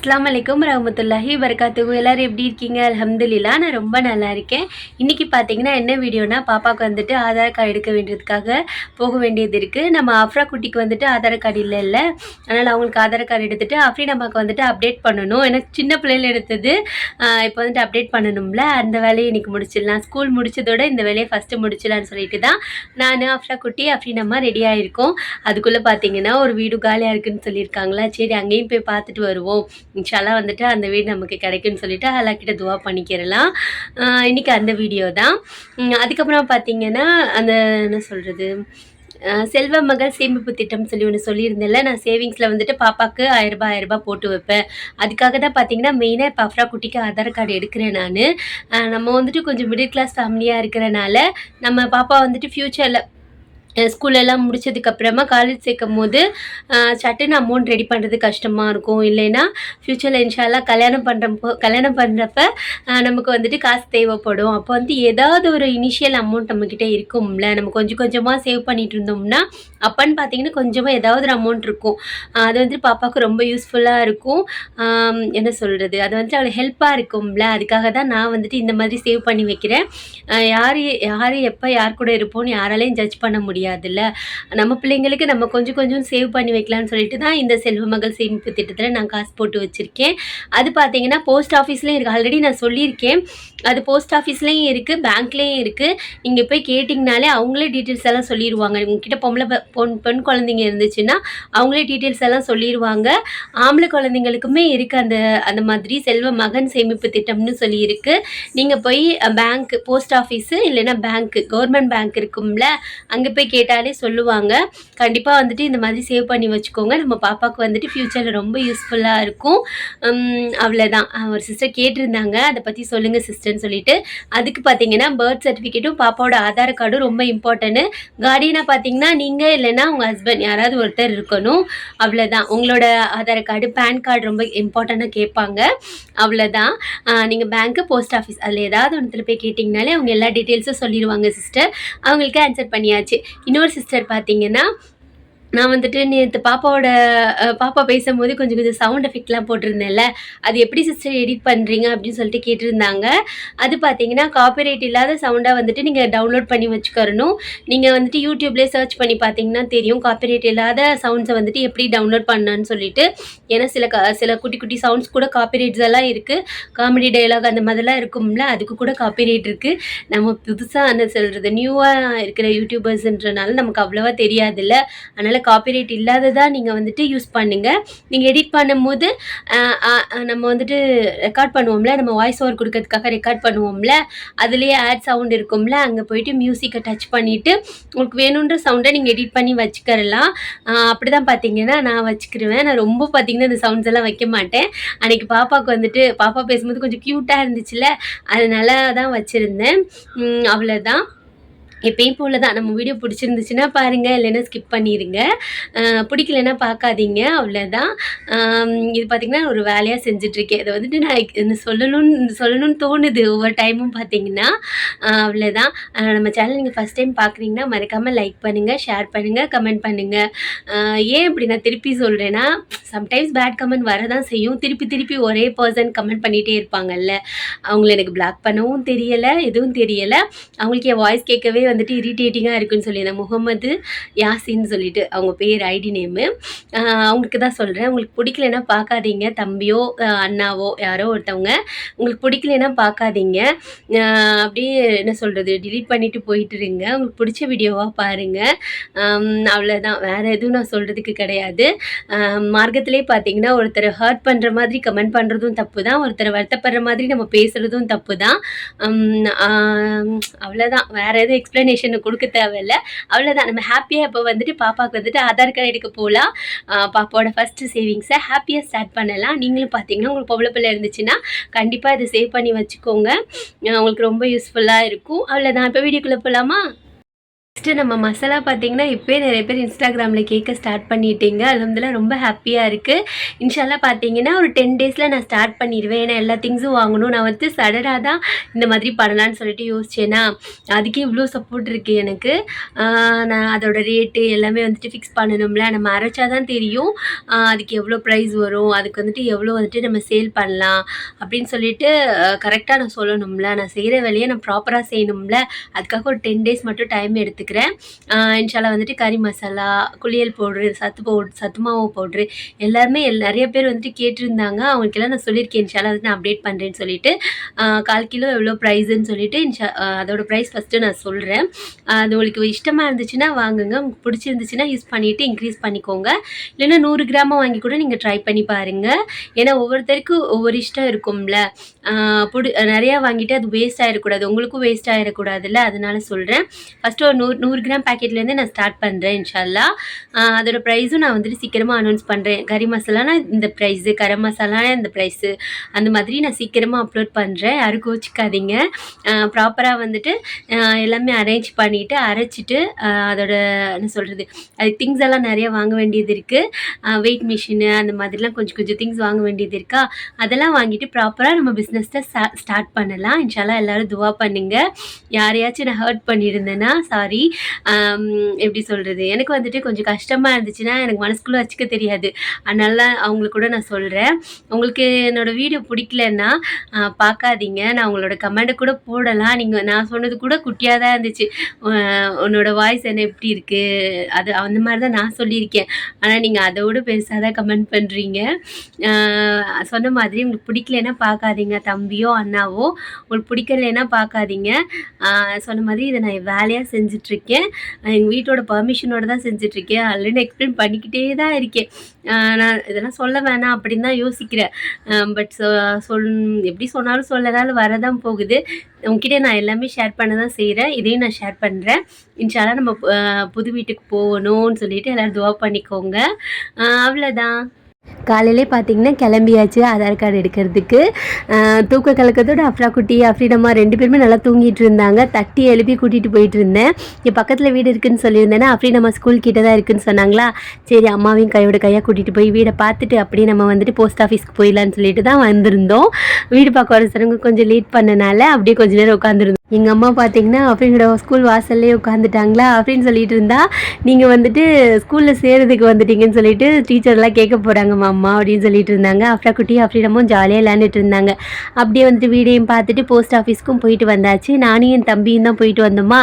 அஸ்லாம் வலைக்கம் ரஹமத்துல்லாஹி வரகாத்துக்கும் எல்லோரும் எப்படி இருக்கீங்க? அலமதுல்லா நான் ரொம்ப நல்லா இருக்கேன். இன்றைக்கி பார்த்தீங்கன்னா என்ன வீடியோனா பாப்பாவுக்கு வந்துட்டு ஆதார் கார்டு எடுக்க வேண்டியதுக்காக போக வேண்டியது இருக்குது நம்ம அஃப்ரா குட்டிக்கு வந்துட்டு ஆதார் கார்டு இல்லை இல்லை. அதனால் அவங்களுக்கு ஆதார் கார்டு எடுத்துகிட்டு அஃப்ரீன் அம்மாவுக்கு வந்துட்டு அப்டேட் பண்ணணும். ஏன்னா சின்ன பிள்ளையில எடுத்தது இப்போ வந்துட்டு அப்டேட் பண்ணணும்ல. அந்த வேலையை இன்றைக்கி முடிச்சிடலாம். ஸ்கூல் முடிச்சதோட இந்த வேலையை ஃபஸ்ட்டு முடிச்சிடலான்னு சொல்லிட்டு தான் நான் அஃப்ரா குட்டி அஃப்ரீன் அம்மா ரெடி ஆகிருக்கோம் அதுக்குள்ளே பார்த்தீங்கன்னா ஒரு வீடு காலியாக இருக்குன்னு சொல்லியிருக்காங்களா? சரி அங்கேயும் போய் பார்த்துட்டு வருவோம். இன்ஷால்லா வந்துட்டு அந்த வீடு நமக்கு கிடைக்கும்னு சொல்லிட்டு அல்லா கிட்ட துவா பண்ணிக்கிறலாம். இன்றைக்கி இன்னைக்கு அந்த வீடியோ தான். அதுக்கப்புறம் பார்த்தீங்கன்னா அந்த என்ன சொல்கிறது செல்வ மகள் சேமிப்பு திட்டம் சொல்லி ஒன்று சொல்லியிருந்தேன்ல. நான் சேவிங்ஸில் வந்துட்டு பாப்பாவுக்கு ஆயிரரூபா ஆயிரரூபா போட்டு வைப்பேன். அதுக்காக தான் பார்த்தீங்கன்னா மெயினாக இப்போ அஃப்ரா குட்டிக்கு ஆதார் கார்டு எடுக்கிறேன் நான். நம்ம வந்துட்டு கொஞ்சம் மிடில் கிளாஸ் ஃபேமிலியாக இருக்கிறனால நம்ம பாப்பா வந்துட்டு ஃப்யூச்சரில் ஸ்கூல் எல்லாம் முடிச்சதுக்கப்புறமா காலேஜ் சேர்க்கும் போது சட்டுன்னு அமௌண்ட் ரெடி பண்ணுறது கஷ்டமாக இருக்கும். இல்லைன்னா ஃப்யூச்சரில் இன்ஷால்லாம் கல்யாணம் பண்ணுறப்போ கல்யாணம் பண்ணுறப்ப நமக்கு வந்துட்டு காசு தேவைப்படும். அப்போ வந்து ஏதாவது ஒரு இனிஷியல் அமௌண்ட் நம்மக்கிட்ட இருக்கும்ல நம்ம கொஞ்சம் கொஞ்சமாக சேவ் பண்ணிட்டு இருந்தோம்னா அப்போன்னு பார்த்தீங்கன்னா கொஞ்சமாக ஏதாவது ஒரு அமௌண்ட் இருக்கும். அது வந்துட்டு பாப்பாவுக்கு ரொம்ப யூஸ்ஃபுல்லாக இருக்கும். என்ன சொல்கிறது அது வந்துட்டு அவ்வளோ ஹெல்ப்பாக இருக்கும்ல. அதுக்காக தான் நான் வந்துட்டு இந்த மாதிரி சேவ் பண்ணி வைக்கிறேன். யார் யார் எப்போ யார் கூட இருப்போம்னு யாராலையும் ஜட்ஜ் பண்ண முடியாது. முடியாதுல்ல? நம்ம பிள்ளைங்களுக்கு நம்ம கொஞ்சம் கொஞ்சம் சேவ் பண்ணி வைக்கலாம்னு சொல்லிட்டு தான் இந்த செல்வ மகள் சேமிப்பு திட்டத்தில் நான் காசு போட்டு வச்சுருக்கேன். அது பார்த்தீங்கன்னா போஸ்ட் ஆஃபீஸ்லேயும் இருக்குது ஆல்ரெடி நான் சொல்லியிருக்கேன். அது போஸ்ட் ஆஃபீஸ்லேயும் இருக்குது பேங்க்லேயும் இருக்குது நீங்கள் போய் கேட்டிங்கனாலே அவங்களே டீட்டெயில்ஸ் எல்லாம் சொல்லிடுவாங்க உங்ககிட்ட பொம்பளை பொன் பெண் குழந்தைங்க இருந்துச்சுன்னா அவங்களே டீட்டெயில்ஸ் எல்லாம் சொல்லிடுவாங்க ஆம்பளை குழந்தைங்களுக்குமே இருக்குது அந்த அந்த மாதிரி செல்வ மகன் சேமிப்பு திட்டம்னு சொல்லியிருக்கு. நீங்கள் போய் பேங்க் போஸ்ட் ஆஃபீஸு இல்லைன்னா பேங்க்கு கவர்மெண்ட் பேங்க் இருக்கும்ல அங்கே போய் கேட்டாலே சொல்லுவாங்க. கண்டிப்பாக வந்துட்டு இந்த மாதிரி சேவ் பண்ணி வச்சுக்கோங்க. நம்ம பாப்பாவுக்கு வந்துட்டு ஃப்யூச்சரில் ரொம்ப யூஸ்ஃபுல்லாக இருக்கும். அவ்வளோதான் ஒரு சிஸ்டர் கேட்டிருந்தாங்க. அதை பற்றி சொல்லுங்கள் சிஸ்டர்னு சொல்லிட்டு. அதுக்கு பார்த்தீங்கன்னா பர்த் சர்டிஃபிகேட்டும் பாப்பாவோட ஆதார் கார்டும் ரொம்ப இம்பார்ட்டன்ட்டு கார்டியனாக பார்த்தீங்கன்னா நீங்கள் இல்லைன்னா உங்கள் ஹஸ்பண்ட் யாராவது ஒருத்தர் இருக்கணும். அவ்வளோதான் உங்களோட ஆதார் கார்டு பேன் கார்டு ரொம்ப இம்பார்ட்டண்ட்டாக கேட்பாங்க. அவ்வளோதான் நீங்கள் பேங்க்கு போஸ்ட் ஆஃபீஸ் அதில் ஏதாவது ஒன்றுத்தில் போய் கேட்டிங்கனாலே அவங்க எல்லா டீட்டெயில்ஸும் சொல்லிடுவாங்க சிஸ்டர் அவங்களுக்கு ஆன்சர் பண்ணியாச்சு. இன்னொரு சிஸ்டர் பார்த்தீங்கன்னா நான் வந்துட்டு நேற்று பாப்பாவோட பாப்பா பேசும்போது கொஞ்சம் கொஞ்சம் சவுண்ட் எஃபெக்ட்லாம் போட்டிருந்தேன்ல. அது எப்படி சிஸ்டர் எடிட் பண்ணுறீங்க அப்படின்னு சொல்லிட்டு கேட்டிருந்தாங்க. அது பார்த்தீங்கன்னா காப்பிரைட் இல்லாத சவுண்டாக வந்துட்டு நீங்கள் டவுன்லோட் பண்ணி வச்சுக்கறணும். நீங்கள் வந்துட்டு யூடியூப்லேயே சர்ச் பண்ணி பார்த்தீங்கன்னா தெரியும். காப்பிரைட் இல்லாத சவுண்ட்ஸை வந்துட்டு எப்படி டவுன்லோட் பண்ணான்னு சொல்லிட்டு. ஏன்னா சில க சில குட்டி குட்டி சவுண்ட்ஸ் கூட காப்பிரைட்ஸ் எல்லாம் இருக்குது காமெடி டைலாக் அந்த மாதிரிலாம் இருக்கும்ல அதுக்கு கூட காப்பிரைட் இருக்குது நம்ம புதுசாக என்ன சொல்கிறது நியூவாக இருக்கிற யூடியூபர்ஸ்ன்றனால நமக்கு அவ்வளோவா தெரியாதுல்ல. அதனால் காப்பிரைட் இல்லாததா நீங்கள் வந்துட்டு யூஸ் பண்ணுங்கள் நீங்கள் எடிட் பண்ணும்போது நம்ம வந்துட்டு ரெக்கார்ட் பண்ணுவோம்ல நம்ம வாய்ஸ் ஓவர் கொடுக்கறதுக்காக ரெக்கார்ட் பண்ணுவோம்ல அதுலேயே ஆட் சவுண்ட் இருக்கும்ல அங்கே போயிட்டு மியூசிக்கை டச் பண்ணிவிட்டு உங்களுக்கு வேணுன்ற சவுண்டை நீங்கள் எடிட் பண்ணி வச்சுக்கிறலாம். அப்படி தான் பார்த்தீங்கன்னா நான் வச்சுக்கிருவேன். நான் ரொம்ப பார்த்தீங்கன்னா இந்த சவுண்ட்ஸ் எல்லாம் வைக்க மாட்டேன். அன்றைக்கி பாப்பாவுக்கு வந்துட்டு பாப்பா பேசும்போது கொஞ்சம் க்யூட்டாக இருந்துச்சுல அதனால தான் வச்சுருந்தேன் அவ்வளோதான் எப்பயும் போல தான் நம்ம வீடியோ பிடிச்சிருந்துச்சுன்னா பாருங்கள் இல்லைன்னா ஸ்கிப் பண்ணிடுங்க பிடிக்கலன்னா பார்க்காதீங்க. அவ்வளோதான் இது பார்த்திங்கன்னா ஒரு வேலையாக செஞ்சிட்ருக்கேன். இதை வந்துட்டு நான் இந்த சொல்லணும்னு சொல்லணும்னு தோணுது. ஒவ்வொரு டைமும் பார்த்தீங்கன்னா அவ்வளோதான் நம்ம சேனல் நீங்கள் ஃபஸ்ட் டைம் பார்க்குறீங்கன்னா மறக்காமல் லைக் பண்ணுங்கள் ஷேர் பண்ணுங்கள் கமெண்ட் பண்ணுங்கள் ஏன் இப்படி நான் திருப்பி சொல்கிறேன்னா சம்டைம்ஸ் பேட் கமெண்ட் வரதான் செய்யும். திருப்பி திருப்பி ஒரே பர்சன் கமெண்ட் பண்ணிகிட்டே இருப்பாங்கல்ல. அவங்கள எனக்கு பிளாக் பண்ணவும் தெரியலை எதுவும் தெரியலை. அவங்களுக்கு என் வாய்ஸ் கேட்கவே வந்துட்டு இரிட்டேட்டிங்காக இருக்குன்னு சொல்லியிருந்தேன். முகமது யாசின்னு சொல்லிட்டு அவங்க பேர் ஐடி நேமு. அவங்களுக்கு தான் சொல்கிறேன் உங்களுக்கு பிடிக்கலன்னா பார்க்காதீங்க. தம்பியோ அண்ணாவோ யாரோ ஒருத்தவங்க உங்களுக்கு பிடிக்கலன்னா பார்க்காதீங்க. அப்படியே என்ன சொல்கிறது டிலீட் பண்ணிவிட்டு போயிட்டு இருங்க. உங்களுக்கு பிடிச்ச வீடியோவாக பாருங்கள் அவ்வளோதான் வேறு எதுவும் நான் சொல்கிறதுக்கு கிடையாது. மார்க்கத்திலே பார்த்தீங்கன்னா ஒருத்தரை ஹர்ட் பண்ணுற மாதிரி கமெண்ட் பண்ணுறதும் தப்பு தான் ஒருத்தரை வருத்தப்படுற மாதிரி நம்ம பேசுகிறதும் தப்பு தான் அவ்வளோதான் வேறு எதுவும் எக்ஸ்ப்ளனேஷன் கொடுக்க தேவையில்ல. அவ்வளோதான் நம்ம ஹாப்பியாக இப்போ வந்துட்டு பாப்பாவுக்கு வந்துட்டு ஆதார் கார்டு எடுக்க போகலாம் பாப்பாவோட ஃபஸ்ட்டு சேவிங்ஸை ஹாப்பியாக ஸ்டார்ட் பண்ணலாம். நீங்களும் பார்த்தீங்கன்னா உங்களுக்கு பொம்பளை பிள்ளை இருந்துச்சுன்னா கண்டிப்பாக இதை சேவ் பண்ணி வச்சுக்கோங்க. உங்களுக்கு ரொம்ப யூஸ்ஃபுல்லாக இருக்கும். அவ்வளோதான் இப்போ வீடியோக்குள்ளே போகலாமா ஃபஸ்ட்டு நம்ம மசாலா பார்த்தீங்கன்னா இப்போயே நிறைய பேர் இன்ஸ்டாகிராமில் கேட்க ஸ்டார்ட் பண்ணிட்டீங்க. அலமதுல்லாம் ரொம்ப ஹாப்பியாக இருக்குது இன்ஷால்லாம் பார்த்தீங்கன்னா ஒரு டென் டேஸில் நான் ஸ்டார்ட் பண்ணிடுவேன் ஏன்னா எல்லா திங்ஸும் வாங்கணும். நான் வந்து சடனாக தான் இந்த மாதிரி பண்ணலான்னு சொல்லிட்டு யோசிச்சேன்னா அதுக்கே இவ்வளோ சப்போர்ட் இருக்குது எனக்கு. நான் அதோட ரேட்டு எல்லாமே வந்துட்டு ஃபிக்ஸ் பண்ணணும்ல. நம்ம அரைச்சா தான் தெரியும். அதுக்கு எவ்வளோ ப்ரைஸ் வரும். அதுக்கு வந்துட்டு எவ்வளோ வந்துட்டு நம்ம சேல் பண்ணலாம். அப்படின்னு சொல்லிட்டு கரெக்டாக நான் சொல்லணும்ல. நான் செய்கிற வேலையை நான் ப்ராப்பராக செய்யணும்ல. அதுக்காக ஒரு டென் டேஸ் மட்டும் டைம் எடுத்துக்கிறேன் ஆஹ் வந்துட்டு கறி மசாலா குளியல் பவுட்ரு சத்து பவுட் சத்து மாவு பவுட்ரு எல்லாருமே எல் நிறைய பேர் வந்துட்டு கேட்டிருந்தாங்க. அவங்களுக்கெல்லாம் நான் சொல்லியிருக்கேன். இன்ஷால்லா வந்து நான் அப்டேட் பண்ணுறேன்னு சொல்லிட்டு. கால் கிலோ எவ்வளோ ப்ரைஸுன்னு சொல்லிட்டு இன்ஷா அதோட ப்ரைஸ் ஃபஸ்ட்டு நான் சொல்கிறேன் அது உங்களுக்கு இஷ்டமாக இருந்துச்சுன்னா வாங்குங்க. உங்களுக்கு பிடிச்சிருந்துச்சுன்னா யூஸ் பண்ணிவிட்டு இன்க்ரீஸ் பண்ணிக்கோங்க. இல்லைன்னா நூறு கிராமம் வாங்கி கூட நீங்கள் ட்ரை பண்ணி பாருங்கள் ஏன்னா ஒவ்வொருத்தருக்கும் ஒவ்வொரு இஷ்டம் இருக்கும்ல. புடு நிறையா வாங்கிட்டு அது வேஸ்ட் ஆகிடக்கூடாது உங்களுக்கும் வேஸ்ட் ஆகிடக்கூடாதுல்ல அதனால சொல்கிறேன் ஃபஸ்ட்டு ஒரு நூறு நூறு கிராம் பேக்கெட்லேருந்து நான் ஸ்டார்ட் பண்ணுறேன் இன்ஷால்லா. அதோடய அதோட ப்ரைஸும் நான் வந்துட்டு சீக்கிரமாக அனௌன்ஸ் பண்ணுறேன் கறி மசாலானா இந்த ப்ரைஸு கரம் மசாலானா இந்த ப்ரைஸு அந்த மாதிரி நான் சீக்கிரமாக அப்லோட் பண்ணுறேன் யாரும் கோச்சிக்காதீங்க. ப்ராப்பராக வந்துட்டு எல்லாமே அரேஞ்ச் பண்ணிவிட்டு அரைச்சிட்டு அதோட என்ன சொல்கிறது அது திங்ஸ் எல்லாம் நிறைய வாங்க வேண்டியது இருக்குது வெயிட் மிஷினு அந்த மாதிரிலாம் கொஞ்சம் கொஞ்சம் திங்ஸ் வாங்க வேண்டியது இருக்கா? அதெல்லாம் வாங்கிட்டு ப்ராப்பராக நம்ம பிஸ்னஸை ஸ்டார்ட் பண்ணலாம். இன்ஷால்லா எல்லோரும் துவா பண்ணுங்கள் யாரையாச்சும் நான் ஹர்ட் பண்ணியிருந்தேன்னா சாரி எப்படி சொல்கிறது எனக்கு வந்துட்டு கொஞ்சம் கஷ்டமாக இருந்துச்சுன்னா எனக்கு மனசுக்குள்ளே வச்சுக்க தெரியாது. அதனால அவங்களுக்கு கூட நான் சொல்கிறேன் உங்களுக்கு என்னோடய வீடியோ பிடிக்கலன்னா பார்க்காதீங்க. நான் உங்களோட கமெண்ட்டை கூட போடலாம். நீங்கள் நான் சொன்னது கூட குட்டியாக தான் இருந்துச்சு. உன்னோட வாய்ஸ் என்ன எப்படி இருக்குது அது அந்த மாதிரி தான் நான் சொல்லியிருக்கேன். ஆனால் நீங்கள் அதை விட பெருசாக தான் கமெண்ட் பண்ணுறீங்க சொன்ன மாதிரி உங்களுக்கு பிடிக்கலன்னா பார்க்காதீங்க. தம்பியோ அண்ணாவோ உங்களுக்கு பிடிக்கலைன்னா பார்க்காதீங்க. சொன்ன மாதிரி இதை நான் வேலையாக செஞ்சிட்ருக்கேன். எங்கள் வீட்டோட பர்மிஷனோட தான் செஞ்சிட்ருக்கேன். ஆல்ரெடி எக்ஸ்பிளைன் பண்ணிக்கிட்டே தான் இருக்கேன். நான் இதெல்லாம் சொல்ல வேணாம் அப்படின்னு தான் யோசிக்கிறேன். பட் சொல் எப்படி சொன்னாலும் சொல்லனாலும் வரதான் போகுது. உங்ககிட்ட நான் எல்லாமே ஷேர் பண்ண தான் செய்கிறேன் இதையும் நான் ஷேர் பண்ணுறேன் இன்ஷால்லா நம்ம புது வீட்டுக்கு போகணும்னு சொல்லிட்டு எல்லோரும் துவா பண்ணிக்கோங்க. அவ்வளோதான் காலையிலே பார்த்தீங்கன்னா கிளம்பியாச்சு ஆதார் கார்டு எடுக்கிறதுக்கு. தூக்க கலக்கத்தோட அஃப்ரா குட்டி அஃப்ரீடம்மா ரெண்டு பேருமே நல்லா தூங்கிட்டு இருந்தாங்க. தட்டி எழுப்பி கூட்டிகிட்டு போயிட்டு இருந்தேன். இங்கே பக்கத்தில் வீடு இருக்குன்னு சொல்லியிருந்தேன்னா அஃப்ரீடம்மா ஸ்கூல் கிட்ட தான் இருக்குன்னு சொன்னாங்களா? சரி அம்மாவையும் கையோட கையாக கூட்டிகிட்டு போய் வீடை பார்த்துட்டு அப்படியே நம்ம வந்துட்டு போஸ்ட் ஆஃபீஸ்க்கு போயிடலான்னு சொல்லிட்டு தான் வந்திருந்தோம். வீடு பார்க்க வர சிறங்க கொஞ்சம் லேட் பண்ணனால அப்படியே கொஞ்ச நேரம் உட்காந்துருந்தோம் எங்கள் அம்மா பார்த்தீங்கன்னா அஃப்ரீனோட ஸ்கூல் வாசல்லே உட்காந்துட்டாங்களா அப்படின்னு சொல்லிட்டு இருந்தா நீங்கள் வந்துட்டு ஸ்கூலில் சேர்றதுக்கு வந்துட்டீங்கன்னு சொல்லிட்டு டீச்சர்லாம் கேட்க போகிறாங்க எங்கள் அம்மா அப்படின்னு சொல்லிட்டு இருந்தாங்க. அஃப்ரா குட்டி அஃப்ரீடமும் ஜாலியாக விளாண்டுட்டு இருந்தாங்க. அப்படியே வந்துட்டு வீடையும் பார்த்துட்டு போஸ்ட் ஆஃபீஸ்க்கும் போயிட்டு வந்தாச்சு. நானும் என் தம்பியும் தான் போயிட்டு வந்தோமா?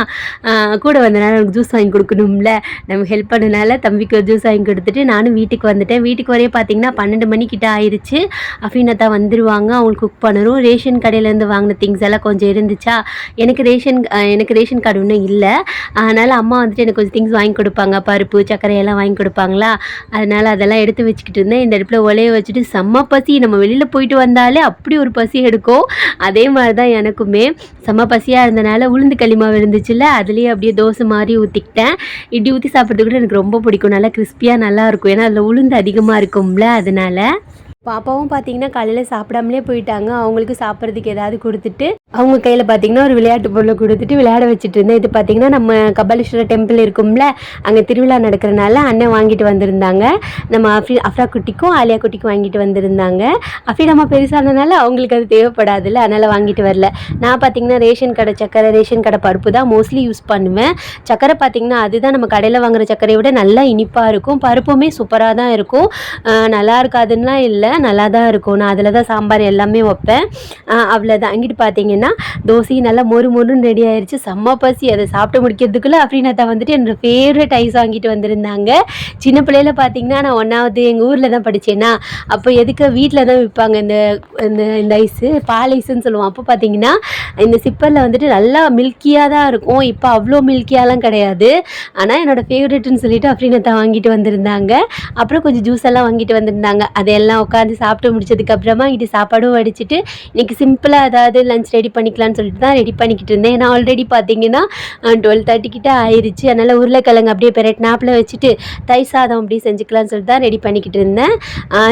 கூட வந்தனால எனக்கு ஜூஸ் வாங்கி கொடுக்கணும்ல. நம்ம ஹெல்ப் பண்ணனால தம்பிக்கு ஒரு ஜூஸ் வாங்கி கொடுத்துட்டு நானும் வீட்டுக்கு வந்துட்டேன். வீட்டுக்கு வரைய பார்த்தீங்கன்னா பன்னெண்டு மணிக்கிட்ட ஆயிடுச்சு அஃபினத்தா வந்துடுவாங்க அவங்களுக்கு குக் பண்ணணும். ரேஷன் கடையிலேருந்து வாங்கின திங்ஸ் எல்லாம் கொஞ்சம் இருந்துச்சா? எனக்கு ரேஷன் எனக்கு ரேஷன் கார்டு ஒன்றும் இல்லை. அதனால் அம்மா வந்துட்டு எனக்கு கொஞ்சம் திங்ஸ் வாங்கி கொடுப்பாங்க. பருப்பு சர்க்கரையெல்லாம் வாங்கி கொடுப்பாங்களா? அதனால் அதெல்லாம் எடுத்து வச்சுக்கிட்டு இருந்தேன். இந்த இடத்துல உலைய வச்சுட்டு செம்ம பசி. நம்ம வெளியில் போயிட்டு வந்தாலே அப்படி ஒரு பசி எடுக்கும். அதே மாதிரி தான் எனக்குமே. செம்ம பசியாக இருந்தனால உளுந்து களிமாவு இருந்துச்சுல்ல அதுலேயே அப்படியே தோசை மாதிரி ஊற்றிக்கிட்டேன் இடி ஊற்றி சாப்பிட்றது கூட எனக்கு ரொம்ப பிடிக்கும். நல்லா கிறிஸ்பியாக நல்லாயிருக்கும் ஏன்னா அதில் உளுந்து அதிகமாக இருக்கும்ல அதனால். பாப்பாவும் பார்த்தீங்கன்னா காலையில் சாப்பிடாமலே போயிட்டாங்க. அவங்களுக்கு சாப்பிட்றதுக்கு ஏதாவது கொடுத்துட்டு அவங்க கையில் பார்த்தீங்கன்னா ஒரு விளையாட்டு பொருளை கொடுத்துட்டு விளையாட வச்சுட்டு இருந்தேன். இது பார்த்தீங்கன்னா நம்ம கபாலீஸ்வரர் டெம்பிள் இருக்கும்ல அங்கே திருவிழா நடக்கிறனால அண்ணன் வாங்கிட்டு வந்திருந்தாங்க. நம்ம அஃப்ரி அஃப்ரா குட்டிக்கும் ஆலியா குட்டிக்கும் வாங்கிட்டு வந்திருந்தாங்க. அஃப்ரீடாமா பெருசானதுனால அவங்களுக்கு அது தேவைப்படாதுல்ல அதனால் வாங்கிட்டு வரல. நான் பார்த்தீங்கன்னா ரேஷன் கடை சக்கரை ரேஷன் கடை பருப்பு தான் மோஸ்ட்லி யூஸ் பண்ணுவேன். சக்கரை பார்த்தீங்கன்னா அதுதான் நம்ம கடையில் வாங்குற சக்கரையை விட நல்லா இனிப்பாக இருக்கும். பருப்புமே சூப்பராக தான் இருக்கும். நல்லா இருக்காதுன்னா இல்லை நல்லா தான் இருக்கும். நான் அதில் தான் சாம்பார் எல்லாமே வைப்பேன். அவ்வளோதான் அங்கிட்டு பார்த்தீங்கன்னா தோசையும் நல்லா மொறு மொறுன்னு ரெடி ஆயிடுச்சு செம்ம பசி. அதை சாப்பிட்டு முடிக்கிறதுக்குள்ளே அப்படின்னாத்தா வந்துட்டு என்னோட ஃபேவரட் ஐஸ் வாங்கிட்டு வந்திருந்தாங்க. சின்ன பிள்ளையில பார்த்தீங்கன்னா நான் ஒன்றாவது எங்கள் ஊரில் தான் படித்தேன்னா அப்போ எதுக்கு வீட்டில் தான் விற்பாங்க இந்த இந்த இந்த ஐஸு பால் ஐஸுன்னு சொல்லுவோம். அப்போ பார்த்தீங்கன்னா இந்த சிப்பரில் வந்துட்டு நல்லா மில்கியாக தான் இருக்கும். இப்போ அவ்வளோ மில்கியாலாம் கிடையாது. ஆனால் என்னோட ஃபேவரெட்னு சொல்லிட்டு அப்படின்னத்தா வாங்கிட்டு வந்திருந்தாங்க. அப்புறம் கொஞ்சம் ஜூஸ் எல்லாம் வாங்கிட்டு வந்திருந்தாங்க. அதையெல்லாம் உட்காந்து சாப்பிட்டு முடிச்சதுக்கப்புறமா இங்கிட்டு சாப்பாடும் வடிச்சிட்டு இன்னைக்கு சிம்பிளாக ஏதாவது லஞ்ச் ரெடி ரெடி பண்ணிக்கலாம்னு சொல்லிட்டு தான் ரெடி பண்ணிக்கிட்டு இருந்தேன். ஏன்னா ஆல்ரெடி பார்த்தீங்கன்னா டுவெல் தேர்ட்டி கிட்டே ஆயிடுச்சு அதனால் உருளைக்கிழங்கு அப்படியே பெரட்னாப்பில் வச்சுட்டு தயிர் சாதம் அப்படியே செஞ்சுக்கலாம்னு சொல்லிட்டு தான் ரெடி பண்ணிக்கிட்டு இருந்தேன்.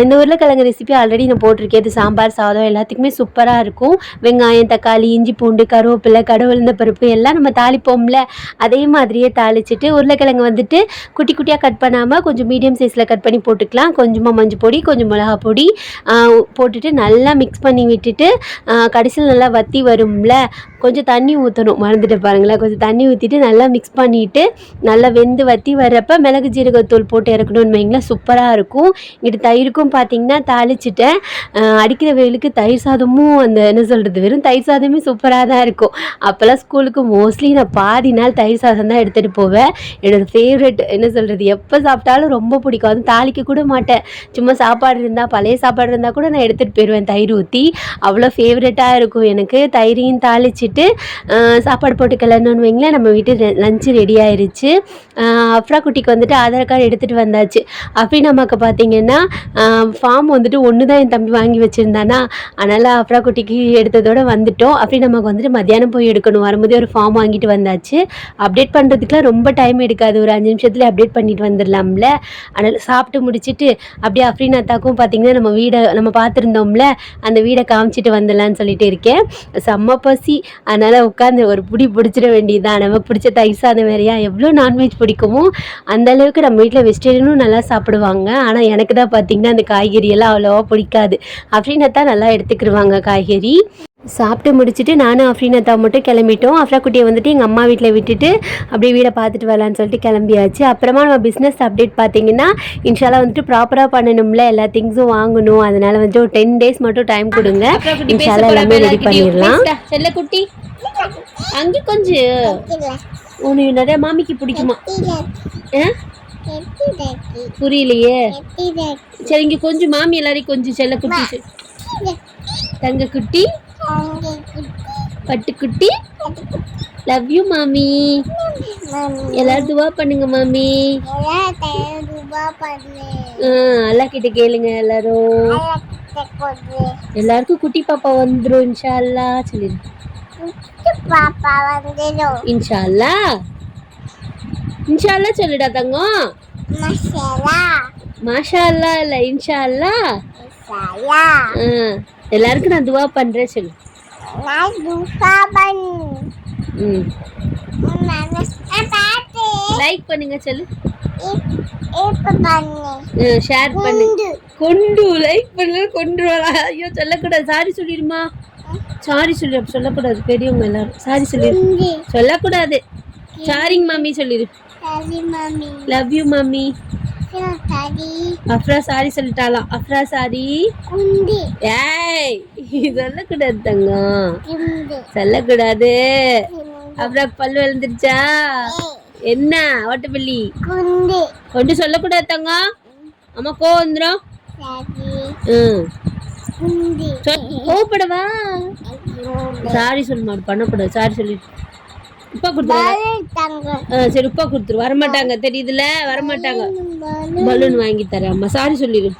இந்த உருளைக்கிழங்கு ரெசிபி ஆல்ரெடி நான் போட்டிருக்கேன். இது சாம்பார் சாதம் எல்லாத்துக்குமே சூப்பராக இருக்கும். வெங்காயம் தக்காளி இஞ்சி பூண்டு கருவேப்பிலை கடவுளுந்த பருப்பு எல்லாம் நம்ம தாளிப்போம்ல. அதே மாதிரியே தாளிச்சிட்டு உருளைக்கிழங்கு வந்துட்டு குட்டி குட்டியாக கட் பண்ணாமல் கொஞ்சம் மீடியம் சைஸில் கட் பண்ணி போட்டுக்கலாம். கொஞ்சமாக மஞ்சள் பொடி கொஞ்சம் மிளகா பொடி போட்டுட்டு நல்லா மிக்ஸ் பண்ணி விட்டுட்டு கடைசியில் நல்லா வரும்ல? கொஞ்சம் தண்ணி ஊற்றணும் மறந்துட்டு பாருங்களேன். கொஞ்சம் தண்ணி ஊற்றிட்டு நல்லா மிக்ஸ் பண்ணிவிட்டு நல்லா வெந்து வத்தி வர்றப்ப மிளகு ஜீரகத்தூள் போட்டு இறக்கணும்னு வைங்களேன். சூப்பராக இருக்கும். இங்கிட்ட தயிருக்கும் பார்த்தீங்கன்னா தாளிச்சிட்டேன். அடிக்கிற வெயிலுக்கு தயிர் சாதமும் அந்த என்ன சொல்கிறது வெறும் தயிர் சாதமே சூப்பராக தான் இருக்கும். அப்போல்லாம் ஸ்கூலுக்கு மோஸ்ட்லி நான் பாதி நாள் தயிர் சாதம் தான் எடுத்துகிட்டு போவேன். என்னோடய ஃபேவரெட் என்ன சொல்கிறது எப்போ சாப்பிட்டாலும் ரொம்ப பிடிக்கும். அதுவும் தாளிக்க கூட மாட்டேன். சும்மா சாப்பாடு இருந்தால் பழைய சாப்பாடு இருந்தால் கூட நான் எடுத்துகிட்டு போயிடுவேன் தயிர் ஊற்றி அவ்வளோ ஃபேவரெட்டாக இருக்கும் எனக்கு. தயிரையும் தாளிச்சிட்டு ஆஹ் சாப்பாடு போட்டு கிளறணும்னு வைங்களேன் நம்ம வீட்டு லஞ்சு ரெடி ஆயிடுச்சு ஆஹ் அஃப்ரா குட்டிக்கு வந்துட்டு ஆதார் கார்டு எடுத்துகிட்டு வந்தாச்சு. அஃப்ரீன் அம்மாவுக்கு பார்த்தீங்கன்னா ஃபார்ம் வந்துட்டு ஒன்று தான் என் தம்பி வாங்கி வச்சுருந்தானா அதனால் அஃப்ரா குட்டிக்கு எடுத்ததோட வந்துட்டோம். அஃப்ரீன் அம்மாவுக்கு வந்துட்டு மத்தியானம் போய் எடுக்கணும் வரும்போதே ஒரு ஃபார்ம் வாங்கிட்டு வந்தாச்சு. அப்டேட் பண்ணுறதுக்குலாம் ரொம்ப டைம் எடுக்காது. ஒரு அஞ்சு நிமிஷத்துல அப்டேட் பண்ணிட்டு வந்துடலாம்ல. அதனால் சாப்பிட்டு முடிச்சிட்டு அப்படியே அஃப்ரீன் அத்தாக்கும் பார்த்தீங்கன்னா நம்ம வீடை நம்ம பார்த்துருந்தோம்ல அந்த வீடை காமிச்சிட்டு வந்துடலான்னு சொல்லிட்டு இருக்கேன். செம்ம பசி. அதனால் உட்காந்து ஒரு பிடி பிடிச்சிட வேண்டியதுதான். நமக்கு பிடிச்ச தயிர் சாதம் மாதிரியா எவ்வளோ நான்வெஜ் பிடிக்குமோ அந்த அளவுக்கு நம்ம வீட்டில் வெஜிடேரியனும் நல்லா சாப்பிடுவாங்க. ஆனால் எனக்கு தான் பார்த்தீங்கன்னா அந்த காய்கறியெல்லாம் அவ்வளோவா பிடிக்காது. அஃப்ரீனத்தா நல்லா எடுத்துக்கிடுவாங்க காய்கறி. சாப்பிட்டு முடிச்சுட்டு நானும் அஃப்ரீனத்தா மட்டும் கிளம்பிட்டோம். அஃப்ரா குட்டியை வந்துட்டு எங்கள் அம்மா வீட்டில் விட்டுட்டு அப்படியே வீடை பார்த்துட்டு வரலான்னு சொல்லிட்டு கிளம்பியாச்சு. அப்புறமா நம்ம பிஸ்னஸ் அப்டேட் பார்த்தீங்கன்னா இன்ஷால்லா வந்துட்டு ப்ராப்பராக பண்ணணும்ல. எல்லா திங்ஸும் வாங்கணும். அதனால வந்துட்டு ஒரு டென் டேஸ் மட்டும் டைம் கொடுங்க. இன்ஷால்லா எல்லாமே ரெடி பண்ணிடலாம். செல்ல குட்டி. அங்கே கொஞ்சம் உனக்கு நிறைய மாமிக்கு பிடிக்குமா? ஆ? புரியலையே. சரி இங்க கொஞ்சம் மாமி எல்லாரையும் கொஞ்சம் செல்ல குட்டி. தங்க குட்டி. பட்டுக்குட்டி. லவ் யூ மாமி. எல்லாரும் துவா பண்ணுங்க மாமி. ஆ, அல்லாஹ் கிட்ட கேளுங்க எல்லாரும். எல்லாருக்கும் குட்டி பாப்பா வந்துரும் இன்ஷா அல்லா சொல்லிடு பாப்பா வந்துடும் இன்ஷா அல்லா இன்ஷா அல்லா சொல்லுடா தங்கம். மாஷா அல்லா இல்ல இன்ஷா அல்லா மசாலா. ஆ, எல்லாருக்கும் நான் துவா பண்றேன் சொல்லு. நான் ம். லைக் பண்ணுங்க சொல்லு. ஷேர் பண்ணு. கொண்டு. லைக் பண்ணல கொண்டு ஐயோ சொல்லக்கூடாது. சாரி சொல்லிடுமா? சாரி சொல்லி. சொல்லக்கூடாது. பெரியவங்க எல்லாரும். சாரி சொல்லிடு சொல்லக்கூடாது. சாரிங் மாமி சொல்லிடு லவ் யூ மாமி அஃப்ரா சாரி சொல்லிட்டாலாம் அஃப்ரா சாரி ஏய் சொல்லக்கூடாது தங்கம். சொல்லக்கூடாது. அஃப்ரா பல்லு விழுந்துருச்சா? என்ன? ஓட்டப்பள்ளி. குண்டு சொல்லக்கூடாது தங்கம். அம்மா கோ வந்துடும் கோவப்படவா? சாரி சொல்ல மாட்டேன் பண்ணக்கூடாது. சாரி சொல்லி உப்பா கொடுத்துரு தங்க ஆ சரி உப்பா கொடுத்துரு. வரமாட்டாங்க. தெரியுதுல? வரமாட்டாங்க. பலூன் வாங்கி தரேன் அம்மா. சாரி சொல்லிடு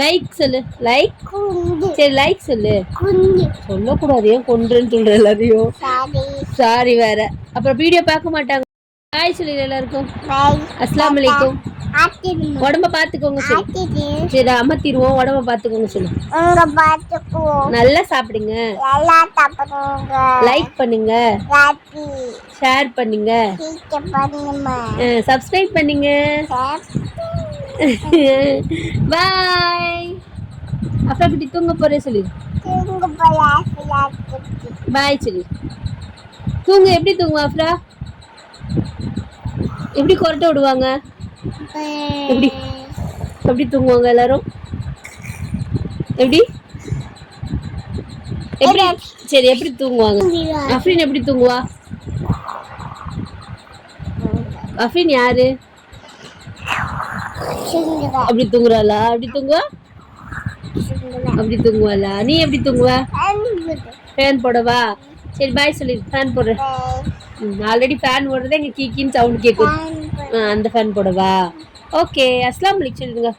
லைக் சொல்லு. லைக் சரி லைக் சொல்லு. சொல்லக்கூடாது. ஏன் கொண்டுன்னு சொல்ற எல்லாரையும் சரி. சாரி வேற. அப்புறம் வீடியோ பார்க்க மாட்டாங்க. ஹாய் சொல்லிடு எல்லாருக்கும். அலைக்கும் ஆத்திடுமா உடம்ப ஆத்திடு சரி அமர்த்திடுவோம். உடம்ப பார்த்துக்கோங்க சொல்லு நல்லா சாப்பிடுங்க. லைக் பண்ணுங்க. ஷேர் பண்ணுங்க. சப்ஸ்கிரைப் பண்ணுங்க. பாய் அப்பா இப்படி தூங்க போறேன் சொல்லி பாய் சொல்லி தூங்க எப்படி தூங்குவா அஃப்ரா எப்படி கொரட்டை விடுவாங்க? எப்படி? எப்படி தூங்குவாங்க எல்லாரும்? எப்படி? எப்படி? சரி எப்படி தூங்குவாங்க? அஃப்ரீன் எப்படி தூங்குவா? அஃப்ரீன் யாரு? அப்படி தூங்குறாளா? அப்படி தூங்குவா? அப்படி தூங்குவாளா? நீ எப்படி தூங்குவா? ஃபேன் போடவா? சரி பாய் சொல்லி. ஃபேன் போடுறேன் ஆல்ரெடி ஃபேன் ஓடுறதே இங்கே கீக்கின்னு சவுண்ட் ஆ, அந்த ஃபேன் போடவா? ஓகே அஸ்லாம் வலைக்கும் சொல்லுங்க.